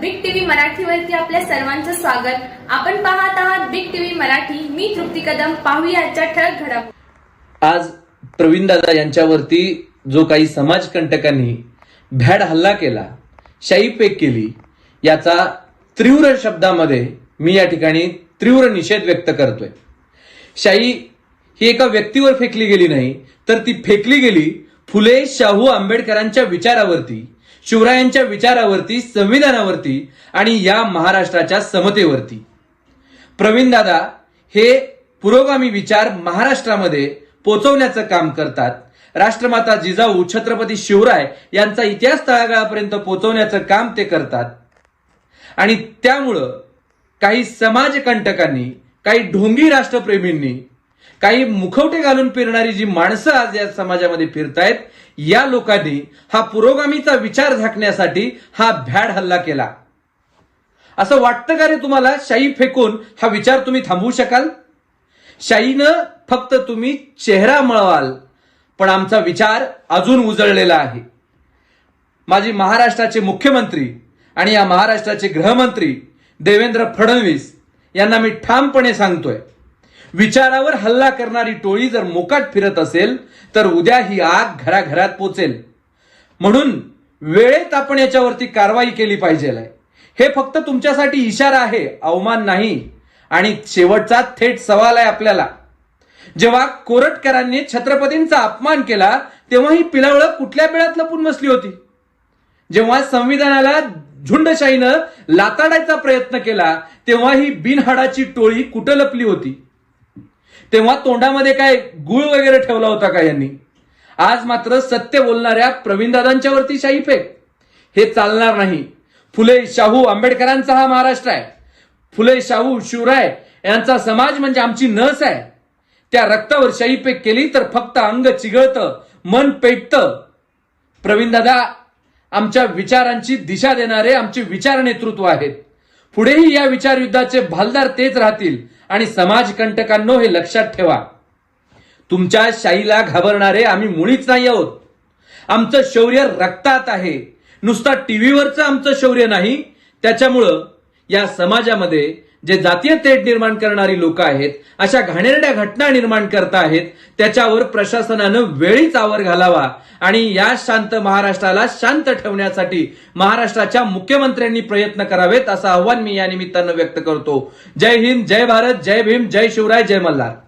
Big TV मराठीवरती आपल्या सर्वांचं स्वागत. आपण पाहत आहात बिग टीव्ही मराठी. मी तृप्ती कदम. पाहूया आजच्या ठळक घडामोडी आज प्रवीण दादा यांच्यावरती जो काही समाजकंटकांनी भ्याड हल्ला केला शाई पेक केली याचा तीव्र शब्दामध्ये मी या ठिकाणी तीव्र निषेध व्यक्त करतोय. शाई ही एका व्यक्तीवर फेकली गेली नाही तर ती फेकली गेली फुले शाहू आंबेडकरांच्या विचारावरती. शिवरायांच्या विचारावरती संविधानावरती आणि या महाराष्ट्राच्या समतेवरती. प्रवीणदादा हे पुरोगामी विचार महाराष्ट्रामध्ये पोचवण्याचं काम करतात. राष्ट्रमाता जिजाऊ छत्रपती शिवराय यांचा इतिहास तळागाळापर्यंत पोचवण्याचं काम ते करतात. आणि त्यामुळं काही समाजकंटकांनी काही ढोंगी राष्ट्रप्रेमींनी काही मुखवटे घालून फिरणारी जी माणसं आज या समाजामध्ये फिरतायत या लोकांनी हा पुरोगामीचा विचार झाकण्यासाठी हा भ्याड हल्ला केला. असं वाटतं का रे तुम्हाला? शाई फेकून हा विचार तुम्ही थांबवू शकाल? शाईनं फक्त तुम्ही चेहरा मळवाल पण आमचा विचार अजून उजळलेला आहे. माजी महाराष्ट्राचे मुख्यमंत्री आणि या महाराष्ट्राचे गृहमंत्री देवेंद्र फडणवीस यांना मी ठामपणे सांगतोय विचारावर हल्ला करणारी टोळी जर मोकाट फिरत असेल तर उद्या ही आग घराघरात पोचेल. म्हणून वेळेत आपण याच्यावरती कारवाई केली पाहिजे. हे फक्त तुमच्यासाठी इशारा आहे अवमान नाही. आणि शेवटचा थेट सवाल आहे आपल्याला. जेव्हा कोरटकरांनी छत्रपतींचा अपमान केला तेव्हा ही पिलावळं कुठल्या बिळात लपून बसली होती? जेव्हा संविधानाला झुंडशाहीनं लाताडायचा प्रयत्न केला तेव्हा ही बिनहाडाची टोळी कुठं लपली होती? तेव्हा तोंडामध्ये काय गुळ वगैरे ठेवला होता का यांनी? आज मात्र सत्य बोलणाऱ्या प्रवीणदादांच्या वरती शाही फेक. हे चालणार नाही. फुले शाहू आंबेडकरांचा हा महाराष्ट्र आहे. फुले शाहू शिवराय यांचा समाज म्हणजे आमची नस आहे. त्या रक्तावर शाही फेक केली तर फक्त अंग चिघळतं मन पेटतं. प्रवीणदादा आमच्या विचारांची दिशा देणारे आमचे विचार नेतृत्व आहेत. पुढेही या विचार युद्धाचे भालदार तेच राहतील आणि समाजकंटकांनो हे लक्षात ठेवा. तुमच्या शाईला घाबरणारे आम्ही मुळीच नाही आहोत. आमचं शौर्य रक्तात आहे. नुसता टीव्हीवरचं आमचं शौर्य नाही. त्याच्यामुळं या समाजामध्ये जे जातीय तेढ निर्माण करणारी लोक आहेत अशा घाणेरड्या घटना निर्माण करताहेत त्याच्यावर प्रशासनानं वेळीच आवर घालावा आणि या शांत महाराष्ट्राला शांत ठेवण्यासाठी महाराष्ट्राच्या मुख्यमंत्र्यांनी प्रयत्न करावेत असं आव्हान मी या निमित्तानं व्यक्त करतो. जय हिंद जय भारत जय भीम जय शिवराय जय मल्हार.